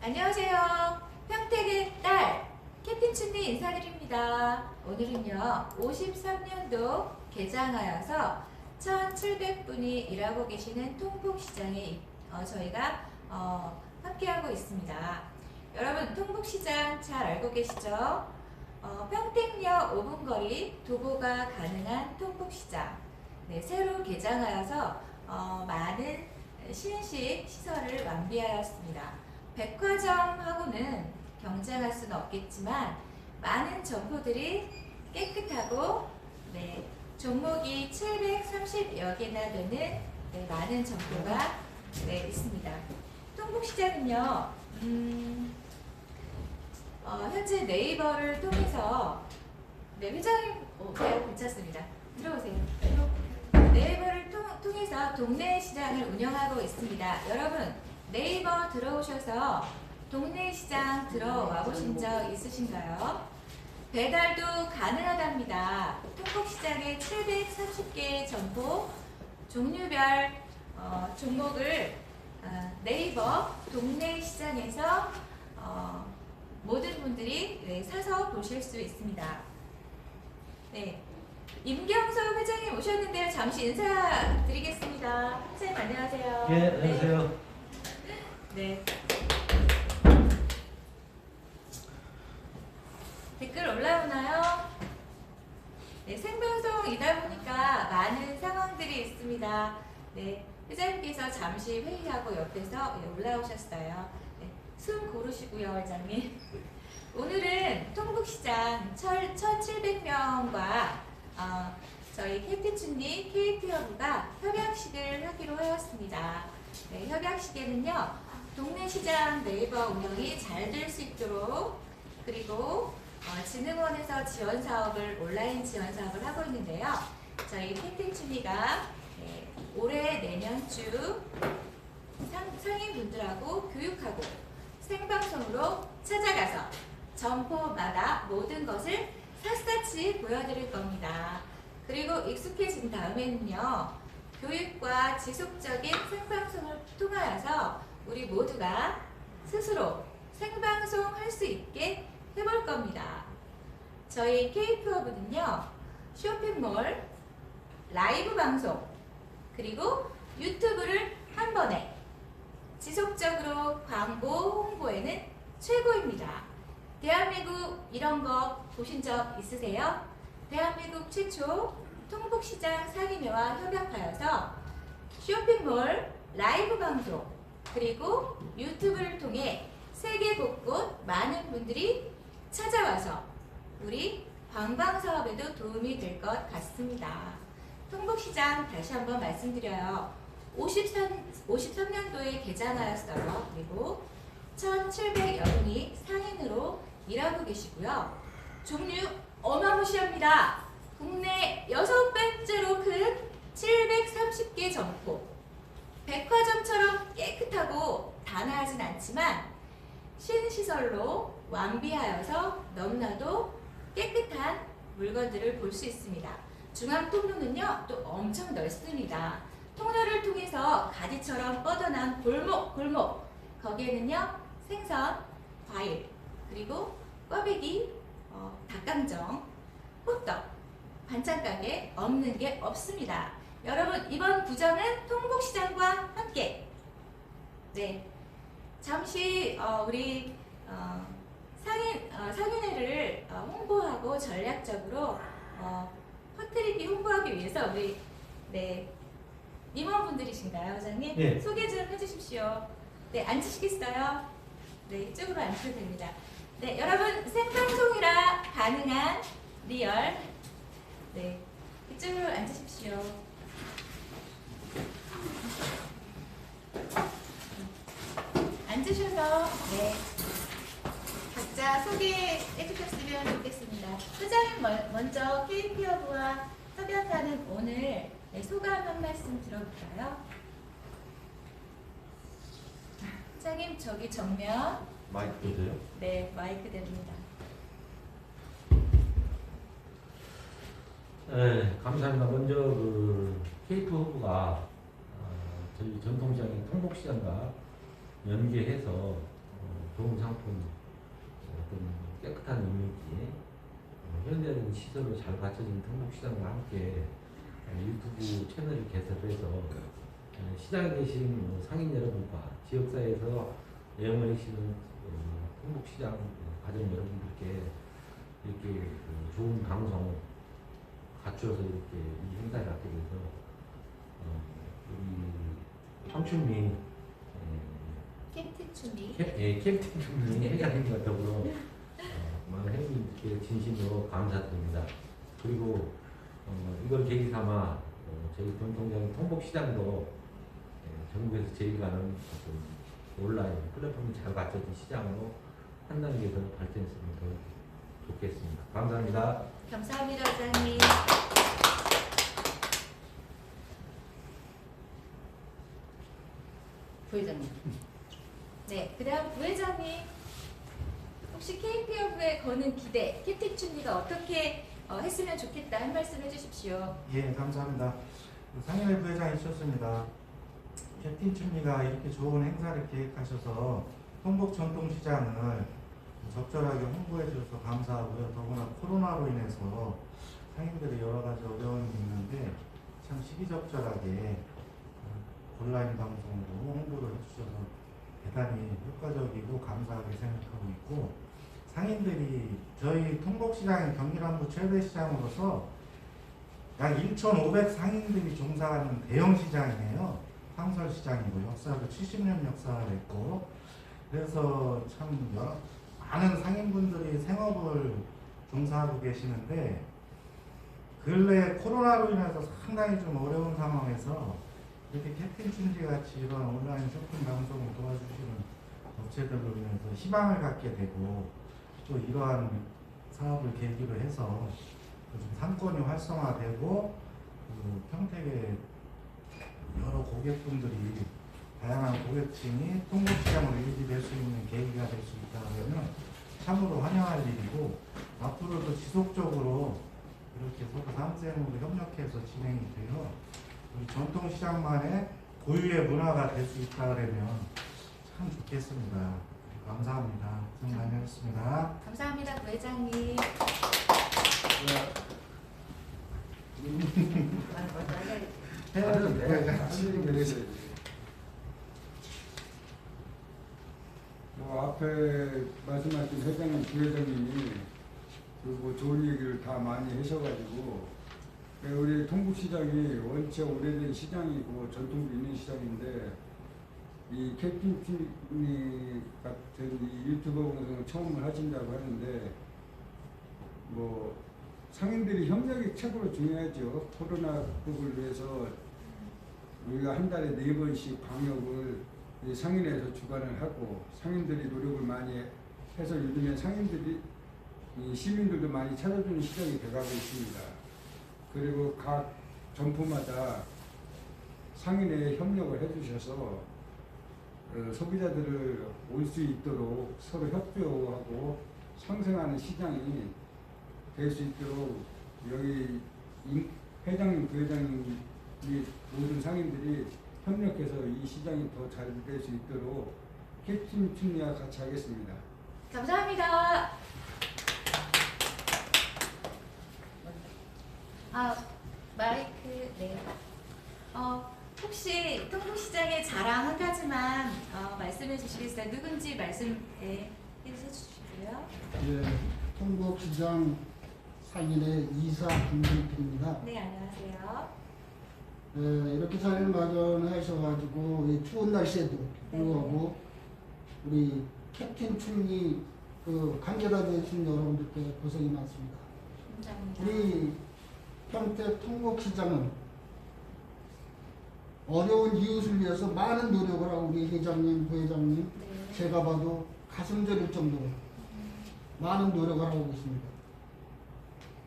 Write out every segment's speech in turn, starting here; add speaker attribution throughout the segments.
Speaker 1: 안녕하세요. 평택의 딸 춘리 인사드립니다. 오늘은요 53년도 개장하여서 1,700분이 일하고 계시는 통북시장에 어, 저희가 어, 함께하고 있습니다. 여러분 통북시장 잘 알고 계시죠? 어, 평택역 5분 거리 도보가 가능한 통북시장 네, 새로 개장하여서 어, 많은 신식 시설을 완비하였습니다. 백화점하고는 경쟁할 수는 없겠지만 많은 점포들이 깨끗하고 네, 종목이 730여 개나 되는 네, 많은 점포가 네, 있습니다. 통북시장은요, 음, 어, 현재 네이버를 통해서 네, 회장님 오세요. 괜찮습니다. 들어오세요. 네이버를 통, 통해서 동네 시장을 운영하고 있습니다. 여러분 네이버 들어오셔서 동네 시장 들어와 보신 적 있으신가요? 배달도 가능하답니다. 통곡시장에 730개 점포 종류별 어, 종목을 어, 네이버 동네 시장에서 어, 모든 분들이 네, 사서 보실 수 있습니다. 네, 임경서 회장님 오셨는데요. 잠시 인사드리겠습니다. 회장님 안녕하세요.
Speaker 2: 예, 안녕하세요.
Speaker 1: 네. 댓글 올라오나요? 네, 생방송이다 보니까 많은 상황들이 있습니다. 네, 회장님께서 잠시 회의하고 옆에서 예, 올라오셨어요. 네, 숨 고르시고요, 회장님. 오늘은 통북시장 1,700명과 어, 저희 캡틴춘리 KT허브가 협약식을 하기로 하였습니다. 네, 협약식에는요, 동네 시장 네이버 운영이 잘 될 수 있도록 그리고 어, 진흥원에서 지원 사업을 온라인 지원 사업을 하고 있는데요. 저희 캡틴춘리가 네, 올해 내년쯤 상, 상인분들하고 교육하고 생방송으로 찾아가서 점포마다 모든 것을 샅샅이 보여드릴 겁니다. 그리고 익숙해진 다음에는요, 교육과 지속적인 생방송을 통하여서 우리 모두가 스스로 생방송 할 수 있게 해볼 겁니다. 저희 K프로브는요, 쇼핑몰, 라이브 방송, 그리고 유튜브를 한 번에 지속적으로 광고 홍보에는 최고입니다. 대한민국 이런 거 보신 적 있으세요? 대한민국 최초 통북시장 상인회와 협약하여서 쇼핑몰 라이브 방송 그리고 유튜브를 통해 세계 곳곳 많은 분들이 찾아와서 우리 관광 사업에도 도움이 될 것 같습니다. 통북시장 다시 한번 말씀드려요. 53, 53년도에 개장하였어요. 그리고 1,700여 분이 상인으로 일하고 계시고요. 종류 어마무시합니다. 국내 여섯 번째로 큰 730개 점포. 백화점처럼 깨끗하고 단아하진 않지만 신시설로 완비하여서 너무나도 깨끗한 물건들을 볼 수 있습니다. 중앙 통로는요, 또 엄청 넓습니다. 통로를 통해서 가지처럼 뻗어난 골목, 골목. 거기에는요, 생선, 과일, 그리고 꽈배기, 어, 닭강정, 호떡, 반찬 가게 없는 게 없습니다. 여러분 이번 구정은 통곡시장과 함께 네 잠시 어, 우리 어, 상인 어, 상인회를 어, 홍보하고 전략적으로 어, 퍼뜨리기 홍보하기 위해서 우리 네 임원분들이신가요, 회장님?
Speaker 2: 네.
Speaker 1: 소개 좀 해주십시오. 네 앉으시겠어요? 네 이쪽으로 앉으셔도 됩니다. 네 여러분 생방송이라 가능한 리얼 네 이쪽으로 앉으십시오. 앉으셔서 네 각자 소개해 주셨으면 좋겠습니다. 회장님 먼- 먼저 KP허브와 협약하는 오늘 네, 소감 한 말씀 들어볼까요? 회장님 저기 정면
Speaker 2: 마이크 되세요?
Speaker 1: 네 마이크 됩니다.
Speaker 2: 네, 감사합니다. 먼저 그 케이프 허브가 어, 저희 전통시장인 통복시장과 연계해서 어, 어, 좋은 상품, 어떤 깨끗한 이미지, 어, 현대적인 시설로 잘 갖춰진 통목시장과 함께 어, 유튜브 채널을 개설해서 어, 시장에 계신 어, 상인 여러분과 지역사회에서 애용을 하시는 어, 통목시장 어, 가정 여러분들께 이렇게 그 좋은 방송 갖추어서 이렇게 이 행사를 하게 돼서 어, 우리 황춘미
Speaker 1: 춤이
Speaker 2: 캡, 예, 캡틴 준비 회장님과 더불어 어, 행님께 진심으로 감사드립니다. 그리고 어, 이걸 계기 삼아 어, 저희 전통적인 통복시장도 예, 전국에서 제일 가는 어떤 온라인 플랫폼이 잘 갖춰진 시장으로 한 단계 더 발전했으면 더 좋겠습니다. 감사합니다.
Speaker 1: 감사합니다, 회장님. 부회장님. 네, 그 다음 부회장님. 혹시 KPO부에 거는 기대, 캡틴 춤리가 어떻게 어, 했으면 좋겠다 한 말씀 해주십시오.
Speaker 3: 예, 감사합니다. 상인회 부회장이셨습니다. 캡틴 춘리가 이렇게 좋은 행사를 계획하셔서 통복 전통시장을 적절하게 홍보해 주셔서 감사하고요. 더구나 코로나로 인해서 상인들이 여러 가지 어려움이 있는데 참 시기적절하게 어, 온라인 방송으로 홍보를 해주셔서 대단히 효과적이고 감사하게 생각하고 있고 상인들이 저희 통복시장이 경기남부 최대 시장으로서 약 1,500 상인들이 종사하는 대형 시장이에요. 황설 시장이고 역사도 70년 역사가 됐고 그래서 참 여러 많은 상인분들이 생업을 종사하고 계시는데 근래 코로나로 인해서 상당히 좀 어려운 상황에서 이렇게 캡틴 춘지 같이 이런 온라인 쇼핑 방송을 도와주시는 업체들로 인해서 희망을 갖게 되고 또 이러한 사업을 계기로 해서 좀 상권이 활성화되고 그 평택의 여러 고객분들이 다양한 고객층이 통곡시장으로 유지될 수 있는 계기가 될 수 있다면 참으로 환영할 일이고 앞으로도 지속적으로 이렇게 서로 상생으로 협력해서 진행이 되어 전통 시장만의 고유의 문화가 될 수 있다 그러면 참 좋겠습니다. 감사합니다. 수고 많이 하셨습니다.
Speaker 1: 감사합니다, 부회장님.
Speaker 3: 해야지.
Speaker 4: 뭐 앞에 말씀하신 회장님, 부회장님이 그뭐 좋은 얘기를 다 많이 하셔가지고 예, 우리 통북시장이 원체 오래된 시장이고 전통도 있는 시장인데 이 캡틴 팀이 같은 이 유튜버 방송을 처음을 하신다고 하는데 뭐 상인들이 협력이 최고로 중요하죠. 코로나 극복을 위해서 우리가 한 달에 네 번씩 방역을 이 상인에서 주관을 하고 상인들이 노력을 많이 해서 요즘에 상인들이 이 시민들도 많이 찾아주는 시장이 돼가고 있습니다. 그리고 각 점포마다 상인의 협력을 해주셔서 어, 소비자들을 올 수 있도록 서로 협조하고 상생하는 시장이 될 수 있도록 여기 임- 회장님, 부회장님 이 모든 상인들이 협력해서 이 시장이 더 잘 될 수 있도록 캡틴 팀리와 같이 하겠습니다.
Speaker 1: 감사합니다. 아 마이크 네. 어 혹시 통곡시장의 자랑 한 가지만 어, 말씀해 주시겠어요? 누군지 말씀해 주시고요.
Speaker 5: 예, 통곡시장 상인의 이사 김진필입니다.
Speaker 1: 네 안녕하세요.
Speaker 5: 예, 이렇게 잘 마련하셔가지고 이 추운 날씨에도 불구하고 우리 캡틴 춤이 그 관계자 되신 여러분들께 고생이 많습니다.
Speaker 1: 감사합니다.
Speaker 5: 우리 평택 통곡시장은 어려운 이웃을 위해서 많은 노력을 하고 우리 회장님, 부회장님
Speaker 1: 네.
Speaker 5: 제가 봐도 가슴 저릴 정도로 많은 노력을 하고 있습니다.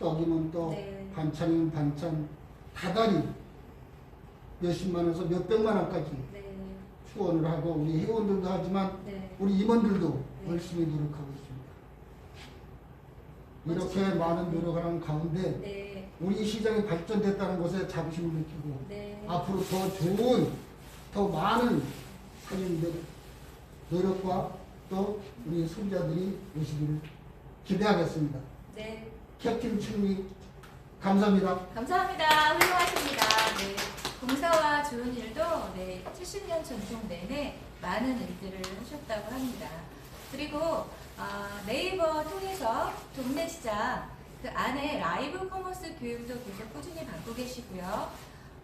Speaker 5: 떡이면 떡,
Speaker 1: 네.
Speaker 5: 반찬이면 반찬, 다달이 몇십만 원에서 몇백만 원까지
Speaker 1: 네.
Speaker 5: 후원을 하고 우리 회원들도 하지만
Speaker 1: 네.
Speaker 5: 우리 임원들도
Speaker 1: 네.
Speaker 5: 열심히 노력하고 있습니다. 이렇게
Speaker 1: 멋지십니다.
Speaker 5: 많은 노력을 하는 가운데
Speaker 1: 네.
Speaker 5: 우리 시장이 발전됐다는 것에 자부심을 느끼고
Speaker 1: 네.
Speaker 5: 앞으로 더 좋은, 더 많은 상인들의 노력과 또 우리 손자들이 오시기를 기대하겠습니다.
Speaker 1: 네,
Speaker 5: 캡틴 춘리 감사합니다.
Speaker 1: 감사합니다. 훌륭하십니다. 네, 봉사와 좋은 일도 네, 70년 전통 내내 많은 일들을 하셨다고 합니다. 그리고 아, 네이버 통해서 동네 시장 그 안에 라이브 커머스 교육도 계속 꾸준히 받고 계시고요.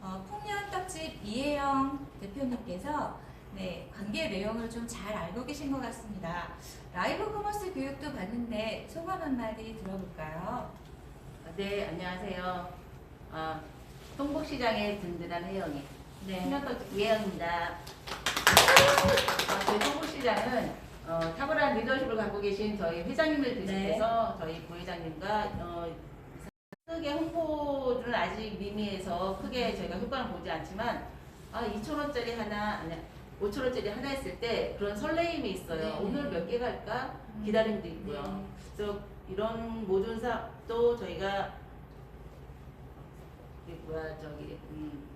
Speaker 1: 어, 풍년 떡집 이혜영 대표님께서 네, 관계 내용을 좀 잘 알고 계신 것 같습니다. 라이브 커머스 교육도 받는데 소감 한마디 들어볼까요?
Speaker 6: 네, 안녕하세요. 아, 통복시장의 든든한 혜영이.
Speaker 1: 네.
Speaker 6: 신년떡 이혜영입니다. 아, 저희 통복시장은 어, 탁월한 리더십을 갖고 계신 저희 회장님을 비롯해서 저희 부회장님과 어, 크게 홍보는 아직 미미해서 크게 저희가 효과는 보지 않지만 아, 2,000원짜리 하나, 아니 5,000원짜리 하나 했을 때 그런 설레임이 있어요.
Speaker 1: 네.
Speaker 6: 오늘 몇 개 갈까? 기다림도 있고요.
Speaker 1: 네.
Speaker 6: 그래서 이런 모든 사업도 저희가 이게 뭐야 저기 음,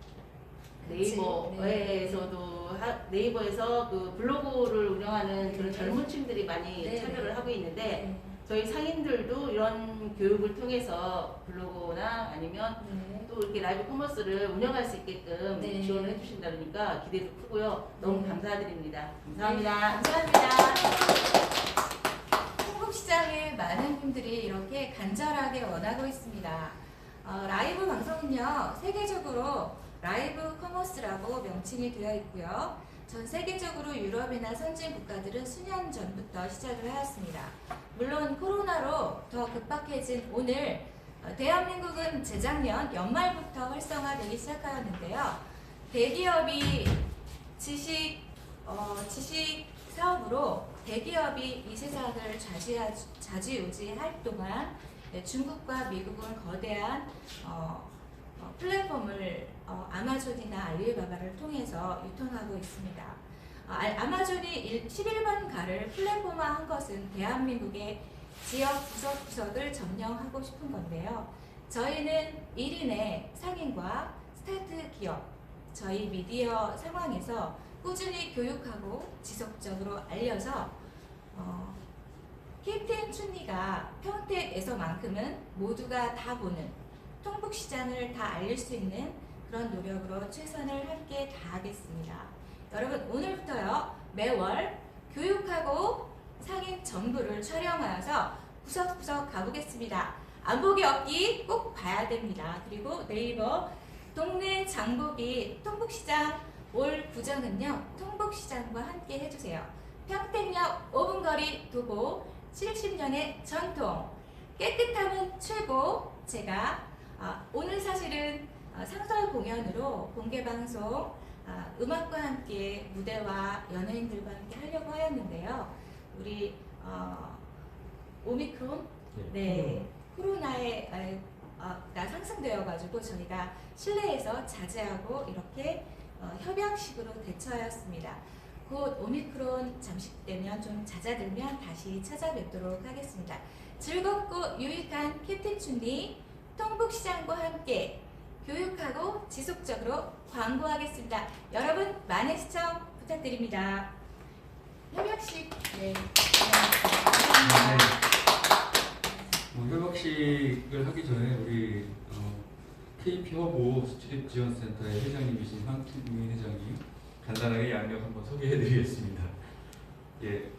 Speaker 6: 네이버에서도 하- 네이버에서 그 블로그를 운영하는 그런
Speaker 1: 네.
Speaker 6: 젊은 층들이 많이
Speaker 1: 네,
Speaker 6: 참여를
Speaker 1: 네.
Speaker 6: 하고 있는데
Speaker 1: 네.
Speaker 6: 저희 상인들도 이런 교육을 통해서 블로그나 아니면
Speaker 1: 네.
Speaker 6: 또 이렇게 라이브 커머스를 운영할 수 있게끔
Speaker 1: 네.
Speaker 6: 지원을 해주신다 그러니까 기대도 크고요. 너무
Speaker 1: 네.
Speaker 6: 감사드립니다. 감사합니다.
Speaker 1: 감사합니다. 한국시장에 많은 분들이 이렇게 간절하게 원하고 있습니다. 어, 라이브 방송은요, 세계적으로 라이브 커머스라고 명칭이 되어 있고요. 전 세계적으로 유럽이나 선진 국가들은 수년 전부터 시작을 하였습니다. 물론 코로나로 더 급박해진 오늘 어, 대한민국은 재작년 연말부터 활성화되기 시작하였는데요. 대기업이 지식 어, 지식 사업으로 대기업이 이 세상을 좌지하, 좌지우지할 동안 네, 중국과 미국은 거대한 어, 어, 플랫폼을 어, 아마존이나 알리바바를 통해서 유통하고 있습니다. 어, 알- 아마존이 일- 11만 가를 플랫폼화한 것은 대한민국의 지역 구석구석을 점령하고 싶은 건데요. 저희는 1인의 상인과 스타트 기업, 저희 미디어 상황에서 꾸준히 교육하고 지속적으로 알려서 어, 캡틴 춘리가 평택에서만큼은 모두가 다 보는 통북시장을 다 알릴 수 있는 그런 노력으로 최선을 함께 다하겠습니다. 여러분 오늘부터요 매월 교육하고 상인 정보를 촬영하여서 구석구석 가보겠습니다. 안 보기 없기 꼭 봐야 됩니다. 그리고 네이버 동네 장보기 통북시장 올 구정은요 통북시장과 함께 해주세요. 평택역 5분 거리 도보 70년의 전통 깨끗함은 최고 제가 아, 오늘 사실은 아, 상설 공연으로 공개 방송 아, 음악과 함께 무대와 연예인들과 함께 하려고 하였는데요. 우리 어, 오미크론 네 코로나에 아, 가 상승되어가지고 저희가 실내에서 자제하고 이렇게 어, 협약식으로 대처하였습니다. 곧 오미크론 잠식되면 좀 잦아들면 다시 찾아뵙도록 하겠습니다. 즐겁고 유익한 캡틴 춘리 통북시장과 함께 교육하고 지속적으로 광고하겠습니다. 여러분 많은 시청 부탁드립니다. 협약식 네.
Speaker 7: 뭐 협약식을 하기 전에 우리 어, KP 허브 수출입 지원센터의 회장님이신 황kim 회장님 간단하게 양력 한번 소개해드리겠습니다. 예,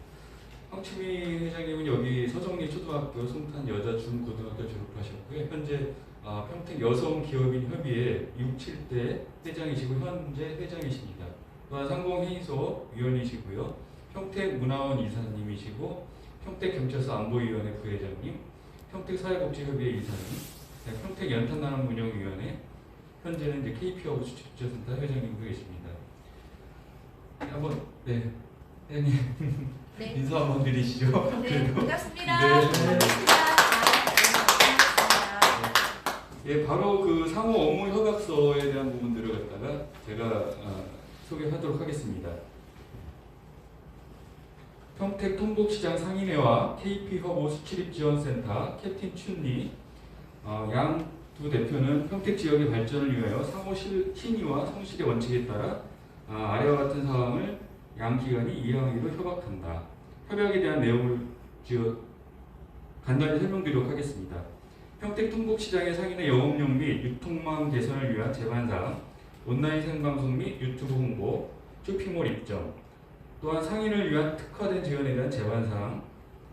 Speaker 7: 황치미 회장님은 여기 서정리 초등학교 송탄 여자 중고등학교 졸업하셨고요. 현재 아, 평택 여성 기업인 협의회 6, 7대 회장이시고 현재 회장이십니다. 또한 상공회의소 위원이시고요. 평택 문화원 이사님이시고 평택 경찰서 안보위원회 부회장님, 평택 사회복지협의회 이사님, 네, 평택 연탄나눔 운영위원회, 현재는 이제 KP하고 수출입지센터 회장님도 계십니다. 네, 한번 네 회장님
Speaker 1: 네.
Speaker 7: 인사 한번 드리시죠.
Speaker 1: 네, 반갑습니다.
Speaker 7: 네. 예, 바로 그 상호 업무 협약서에 대한 부분들을 갖다가 제가 어, 소개하도록 하겠습니다. 평택 통복시장 상인회와 KP 허브 수출입 지원센터 캡틴 춘리 어, 양두 대표는 평택 지역의 발전을 위하여 상호 실, 신의와 성실의 원칙에 따라 아, 아래와 같은 사항을 양 기관이 이해하기로 협약한다. 협약에 대한 내용을 간단히 설명드리도록 하겠습니다. 평택 통곡시장의 상인의 영업용 및 유통망 개선을 위한 제반사항, 온라인 생방송 및 유튜브 홍보, 쇼핑몰 입점, 또한 상인을 위한 특화된 지원에 대한 제반사항,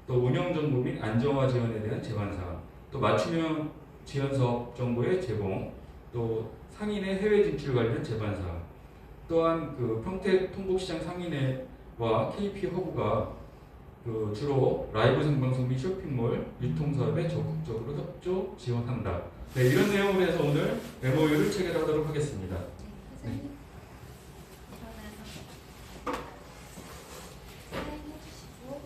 Speaker 7: 또 운영 정보 및 안정화 지원에 대한 제반사항, 또 맞춤형 지원 사업 정보의 제공, 또 상인의 해외 진출 관련 제반사항, 또한 그 평택 통곡시장 상인회와 KP 허브가 그 주로 라이브 생방송 및 쇼핑몰 유통 사업에 적극적으로 협조 지원한다. 네, 이런 내용으로 해서 오늘 MOU를 체결하도록 하겠습니다.
Speaker 1: 회장님 일어나서 사인해 주시고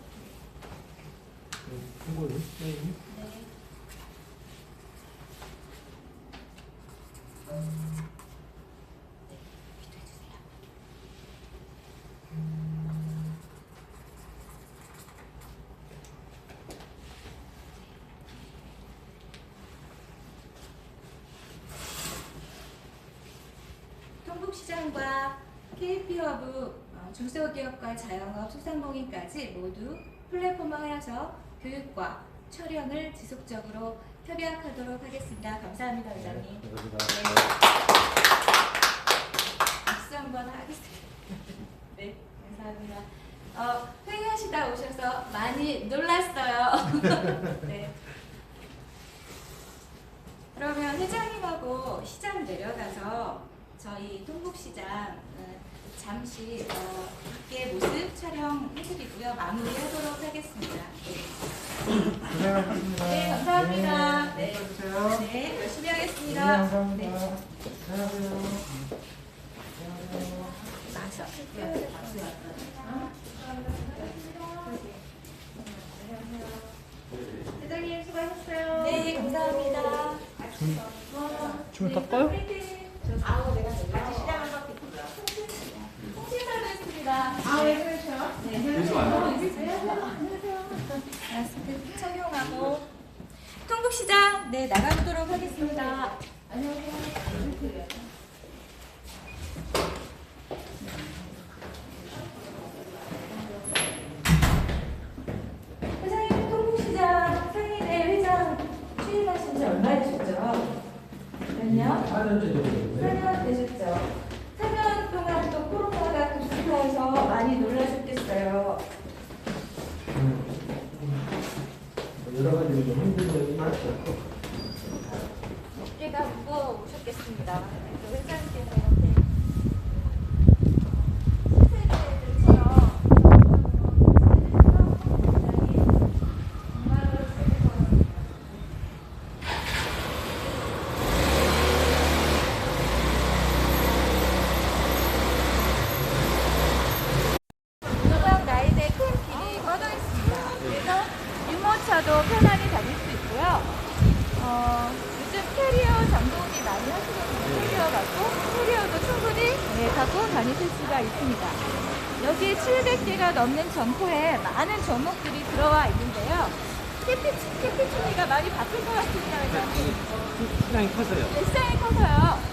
Speaker 3: 홍보를 네.
Speaker 1: 네. 네, 기도해 주세요. 통북시장과 KP허브 어, 중소기업과 자영업 소상공인까지 모두 플랫폼화하여서 교육과 촬영을 지속적으로 협약하도록 하겠습니다. 감사합니다, 회장님. 네. 박수 한번 하겠습니다. 네, 감사합니다. 어, 회의하시다 오셔서 많이 놀랐어요. 네. 그러면 회장님하고 시장 내려가서 저희 통북시장 어, 잠시 어, 밖에 모습 촬영해드리고요. 마무리하도록 하겠습니다.
Speaker 3: 고생하셨습니다.
Speaker 1: 네, 감사합니다.
Speaker 3: 네.
Speaker 1: 네. 네, 열심히
Speaker 3: 네,
Speaker 1: 하겠습니다.
Speaker 3: 감사합니다.
Speaker 1: 네.
Speaker 3: 안녕하세요. 안녕하세요.
Speaker 1: 마셔.
Speaker 6: 회장님 수고하셨어요.
Speaker 1: 네, 감사합니다.
Speaker 8: 춤을 탈까요?
Speaker 1: 아우, 내가
Speaker 6: 같이. 시장
Speaker 1: 있습니다.
Speaker 6: 아, 왜 그러셔?
Speaker 1: 네.
Speaker 7: 그래서 안
Speaker 1: 어, 안녕하세요. 마스크 착용하고 통북시장 네 나가보도록 하겠습니다. 안녕하세요. 회장님 통북시장 상인회 회장 취임하신 지 얼마 되셨죠? 몇 년?
Speaker 2: 4년 째 정도 됐고요.
Speaker 1: 4년 되셨죠? 4년 동안 또 코로나가 급속해서 많이 놀라셨겠어요.
Speaker 2: 가지 좀 힘든 점이 많죠.
Speaker 1: 어깨가 무거우셨겠습니다. 또 회장님께서 이렇게 신세대들처럼 굉장히 정말로 세계적으로 노방 라인에 큰 길이 뻗어 있습니다. 그래서 유모차도 편하게 다닐 수 있고요. 어, 요즘 캐리어 장보기 많이 하시거든요. 캐리어 갖고 캐리어도 충분히 네, 갖고 다니실 수가 있습니다. 여기에 700개가 넘는 점포에 많은 종목들이 들어와 있는데요. 캐피, 캐피충리가 많이 바뀔 것 같습니다.
Speaker 2: 시장이 커서요.
Speaker 1: 네, 시장이 커서요.